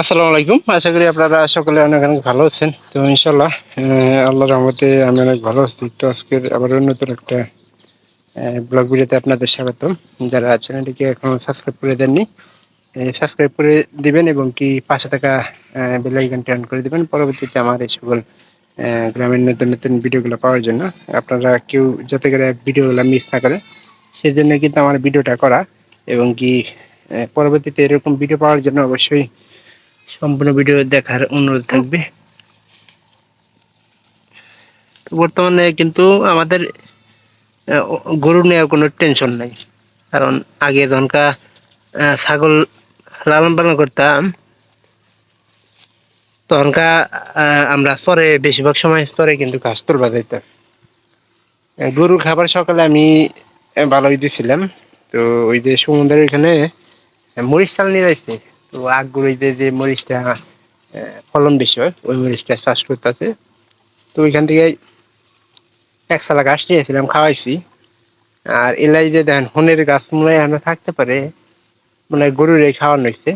আসসালামু আলাইকুম। আশা করি আপনারা সকলে অনেক অনেক ভালো আছেন। তো ইনশাল্লাহ আল্লাহর রহমতে আমি অনেক ভালো আছি। তো আজকের আবার নতুন একটা ব্লগ ভিডিওতে আপনাদের স্বাগত যারা চ্যানেলটিকে এখনও সাবস্ক্রাইব করে দেননি সাবস্ক্রাইব করে দিবেন এবং কি পাশে থাকা বেল আইকনটি অন করে দিবেন। পরবর্তীতে আমার এই সকল গ্রামের নতুন নতুন ভিডিওগুলো পাওয়ার জন্য আপনারা কেউ যাতে করে ভিডিওগুলো মিস না করে সেই জন্য কিন্তু আমার ভিডিওটা করা এবং কি পরবর্তীতে এরকম ভিডিও পাওয়ার জন্য অবশ্যই সম্পূর্ণ ভিডিও দেখার অনুরোধ থাকবে। বর্তমানে কিন্তু আমাদের গরু নেওয়ার কোনো টেনশন নাই। কারণ আগে ধনকা ছাগল লালন পালন করতাম। তখনকা আমরা স্তরে, বেশিরভাগ সময় স্তরে কিন্তু ঘাস তুলবা যাইতাম গরুর খাবার সকালে আমি ভালোই দিছিলাম। তো ওই যে সমুদ্রের এখানে মরিচ চাল নিয়ে যাইছে। তো আগুড়িতে যে মরিচটা ফলন বেশি হয়, ওই মরিচটা চাষ করতেছে। তো ওইখান থেকে এক সালা গাছ নিয়েছিলাম খাওয়াইছি। আর এলাই যে দেখেন, হনের গাছ মনে হয় থাকতে পারে। মানে গরুর এই খাওয়ানো হয়েছে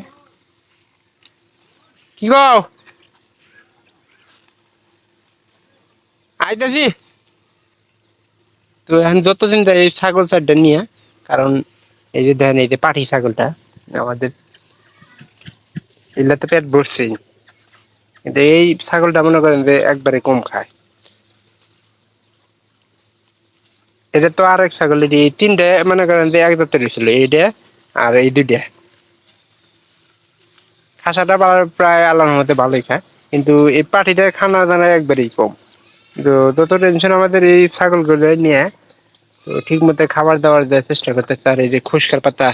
কি গো? আইতাছি। তো এখন যতদিন যায় এই ছাগল চারটা নিয়ে, কারণ এই যে দেখেন, এই যে পাঠি ছাগলটা আমাদের এগুলা পেট ভরছেই। কিন্তু এই ছাগলটা মনে করেন যে একবারে কম খায়। এটা তো আর এক ছাগল, এই তিনটে মনে করেন যে এক জাতের ছিল, এইটা আর এই দুইটা। খাসাটা প্রায় আল্লাহর মধ্যে ভালোই খায়, কিন্তু এই পাটিটা খানা দানা একবারেই কম। তো যত টেনশন আমাদের এই ছাগলগুলো নিয়ে ঠিক মতো খাবার দাবার দেওয়ার চেষ্টা করতেছে, আর এই যে খুশকার পাতা,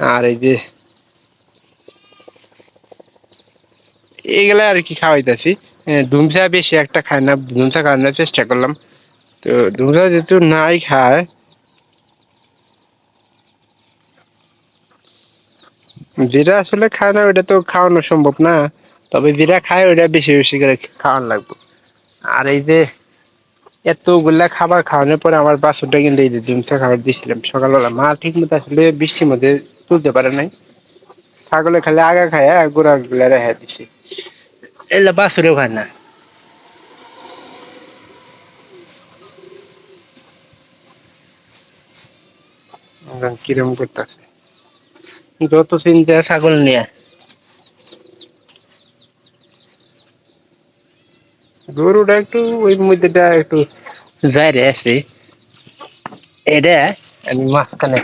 আর এই যে এগুলা আর কি খাওয়াইতেছি। ধুমসা বেশি একটা খায় না ধুমসা খাওয়ানোর চেষ্টা করলাম। তো ধুমসা যেহেতু নাই খায়, যেটা আসলে খায় না, ওইটা তো খাওয়ানো সম্ভব না। তবে যেটা খায়, ওইটা বেশি বেশি করে খাওয়ানো লাগবে। আর এই যে এতগুলা খাবার খাওয়ানোর পরে আমার বাছুরটা কিন্তু এই যে ধুমসা খাবার দিয়েছিলাম সকালবেলা। মা ঠিক মতো আসলে বৃষ্টির মধ্যে তুলতে পারে নাই। ছাগলে খালি আগা খায় গোড়া গুলা রেখে দিছি। এলা বাছুরেও খায় না কিরম করতেছে যত চিন্তা ছাগল নিয়ে গরুটা একটু ওই মধ্যেটা একটু যাই আছে এটা আমি মাঝখানে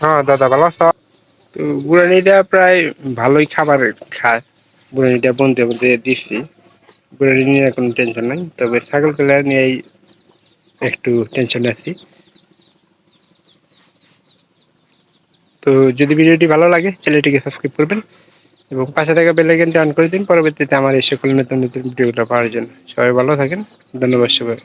হ্যাঁ দাদা ভালো আছো তো বুড়ানিটা প্রায় ভালোই খাবার খায় বুড়ানিটা বন্ধু বনতে দিচ্ছি বুড়ানি নিয়ে কোনো টেনশন নাই, তবে ছাগল পেলে নিয়েই একটু টেনশন আছি। তো যদি ভিডিওটি ভালো লাগে, চ্যানেলটিকে সাবস্ক্রাইব করবেন এবং পাশে থাকা বেল আইকনটি অন করে দিন, পরবর্তীতে আমার এই সকল নতুন নতুন ভিডিওগুলো পাওয়ার জন্য। সবাই ভালো থাকেন, ধন্যবাদ সবাই